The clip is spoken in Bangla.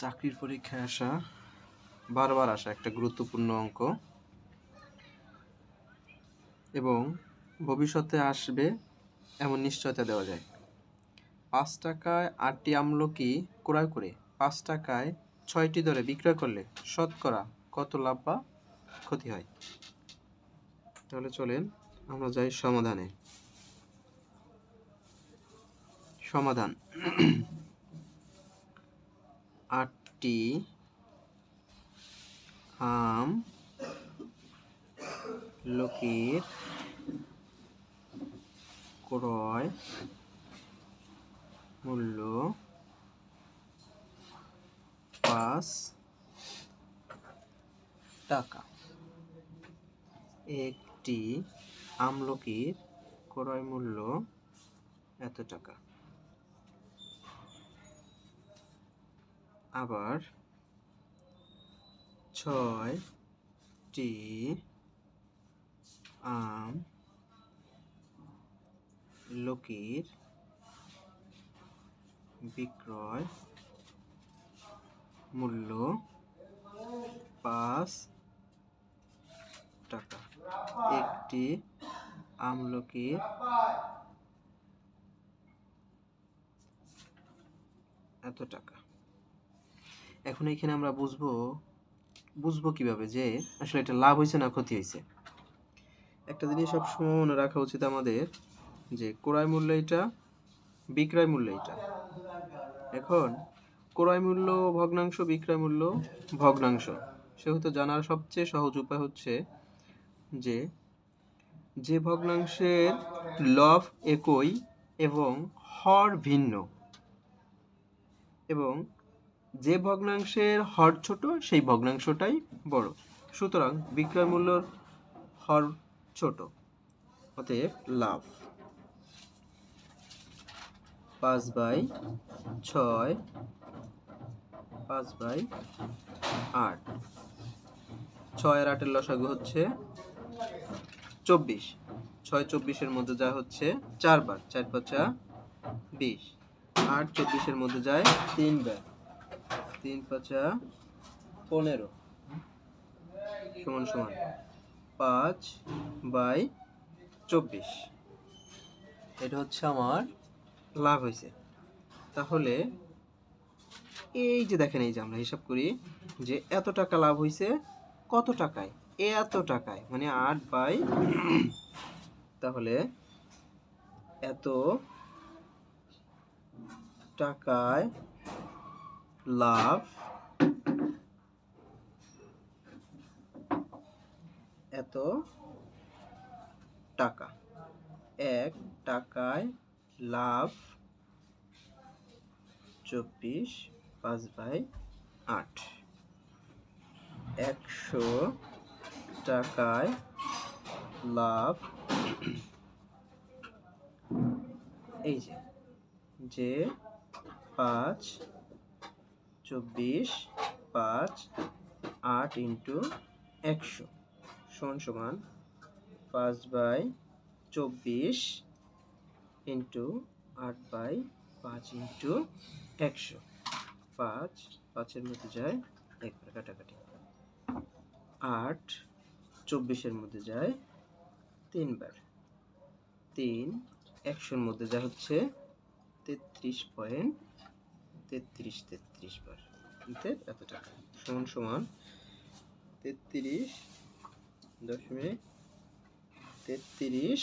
চাকরির পরীক্ষায় আসা বারবার আসা একটা গুরুত্বপূর্ণ অঙ্ক। এবং ভবিষ্যতে আসবে এমন নিশ্চয়তা দেওয়া যায়। পাঁচ টাকায় আটটি আমলকি ক্রয় করে? পাঁচ টাকায় ছয়টি দরে বিক্রয় করলে শতকরা কত লাভ বা ক্ষতি হয়? তাহলে চলেন আমরা যাই সমাধানে। সমাধান। আটটি আম লোকের ক্রয় মূল্য পাঁচ টাকা। একটি আমলকির ক্রয় মূল্য এত টাকা? আবার ছয়টি আম লোকের বিক্রয় মূল্য পাঁচ টাকা। একটি আমলকির এত টাকা। এখন এখানে আমরা বুঝব বুঝব কীভাবে যে আসলে এটা লাভ হয়েছে না ক্ষতি হয়েছে। একটা জিনিস সবসময় মনে রাখা উচিত আমাদের যে ক্রয় মূল্য এটা, বিক্রয় মূল্য এটা। এখন, ক্রয় মূল্য, ভগ্নাংশ, বিক্রয় মূল্য, ভগ্নাংশ। সেহেতু জানার সবচেয়ে সহজ উপায় হচ্ছে যে যে ভগ্নাংশের লভ একই এবং হর ভিন্ন। এবং যে ভগ্নাংশের হর ছোট, সেই ভগ্নাংশটাই বড়। সুতরাং বিক্রয় মূল্যর হর ছোট, অতএব লাভ। পাঁচ বাই ছয়, পাঁচ বাই আট। ছয় আর আটের লসাগু হচ্ছে চব্বিশ। ছয় চব্বিশের মধ্যে যা হচ্ছে চারবার চার পাঁচা বিশ। আট চব্বিশের মধ্যে যায় তিনবার তিন পাঁচা পনেরো। সমান সমান। পাঁচ বাই চব্বিশ। এটা হচ্ছে আমার লাভ হয়েছে। তাহলে এই যে দেখেন, এই যে আমরা হিসাব করি যে এত টাকা লাভ হয়েছে কত টাকায়? এত টাকায় মানে আট বাই তাহলে এত টাকায় লাভ এত টাকা। এক টাকায় লাভ চব্বিশ পাঁচ বাই আট। একশো টাকায় লাভ এই যে যে পাঁচ চব্বিশ পাঁচ আট ইন্টু একশো। সমান সমান পাঁচ বাই চব্বিশ ইন্টু আট বাই পাঁচ ইন্টু একশো। পাঁচ, পাঁচের মধ্যে যায় একবার কাটাকাটি। আট, চব্বিশের মধ্যে যায় তিনবার। তিন, একশোর মধ্যে যা হচ্ছে তেত্রিশ পয়েন্ট তেত্রিশ তেত্রিশ বার। অতএব এত টাকা? সমান সমান তেত্রিশ দশমিক তেত্রিশ